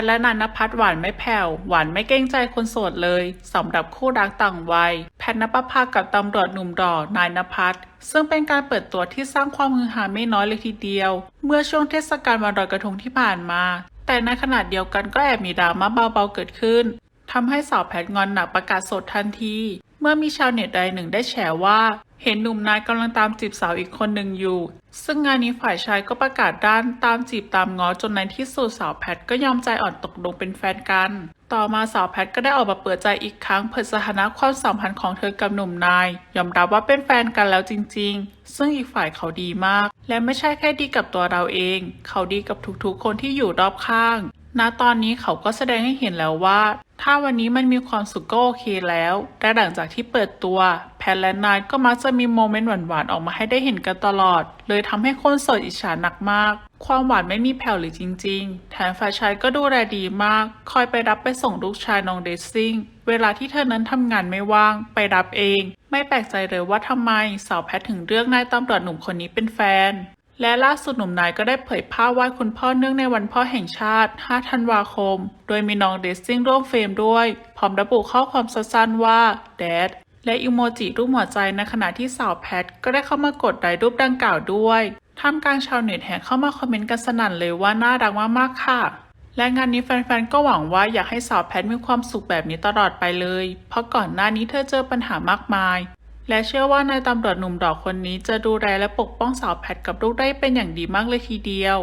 ทและนันนพัฒน์หวานไม่แผ่ว หวานไม่เกรงใจคนโสดเลยสำหรับคู่รักต่างวัย แพทนปภากับตำรวจหนุ่มดอนายนภัสซึ่งเป็นการเปิดตัวที่สร้างความฮือฮาไม่น้อยเลยทีเดียว เมื่อช่วงเทศกาลวันลอยกระทงที่ผ่านมา แต่ในขณะเดียวกันก็แอบมีดราม่าเบาๆเกิดขึ้นทำให้สาวแพทงอนหนักประกาศสดทันที เมื่อมีชาวเน็ตรายหนึ่งได้แฉว่า เห็นหนุ่มนายกำลังตามจีบสาวอีกคนหนึ่งอยู่ ซึ่งงานนี้ฝ่ายชายก็ประกาศด้านตามจีบตามง้อจนในที่สุดสาวแพทก็ยอมใจอ่อนตกลงเป็นแฟนกัน ต่อมาสาวแพทก็ได้ออกมาเปิดใจอีกครั้งเผยสถานะความสัมพันธ์ของเธอกับหนุ่มนาย ยอมรับว่าเป็นแฟนกันแล้วจริง ๆ ซึ่งอีกฝ่ายเขาดีมาก และไม่ใช่แค่ดีกับตัวเราเอง เขาดีกับทุกๆ คนที่อยู่รอบข้าง ณตอนนี้เขาก็แสดงให้เห็นแล้วว่า ถ้าวันนี้มันมีความสุขก็โอเคแล้วแต่หลังจากที่เปิดตัว แพทและนายก็มักจะมีโมเมนต์หวานๆ ออกมาให้ได้เห็นกันตลอด เลยทำให้คนโสดอิจฉาหนักมาก ความหวานไม่มีแผ่วเลยจริง ๆ แถมฝ่ายชายก็ดูแลดีมาก คอยไปรับไปส่งลูกชายน้องเดซซิ่ง เวลาที่เธอนั้นทำงานไม่ว่าง ไปรับเอง ไม่แปลกใจเลยว่าทำไมสาวแพทถึงเลือกนายตำรวจหนุ่มคนนี้เป็นแฟน และล่าสุดหนุ่มนายก็ได้เผยภาพไหว้คุณพ่อเนื่องในวันพ่อแห่งชาติ 5 ธันวาคม โดยมีน้องเดซซิ่งร่วมเฟรมด้วย พร้อมระบุข้อความสั้นๆว่า Dad และอีโมจิรูปหัวใจในขณะที่สาวแพทก็ได้เข้ามากดไลค์รูปดังกล่าวด้วยท่ามกลางชาวเน็ตแห่เข้ามาคอมเมนต์กันสนั่นเลยว่าน่ารักมากๆค่ะ และงานนี้แฟนๆ ก็หวังว่าอยากให้สาวแพทมีความสุขแบบนี้ตลอดไปเลย เพราะก่อนหน้านี้เธอเจอปัญหามากมาย และเชื่อว่านายตำรวจหนุ่มดอกคนนี้จะดูแลและปกป้องสาวแพทกับลูกได้เป็นอย่างดีมากเลยทีเดียว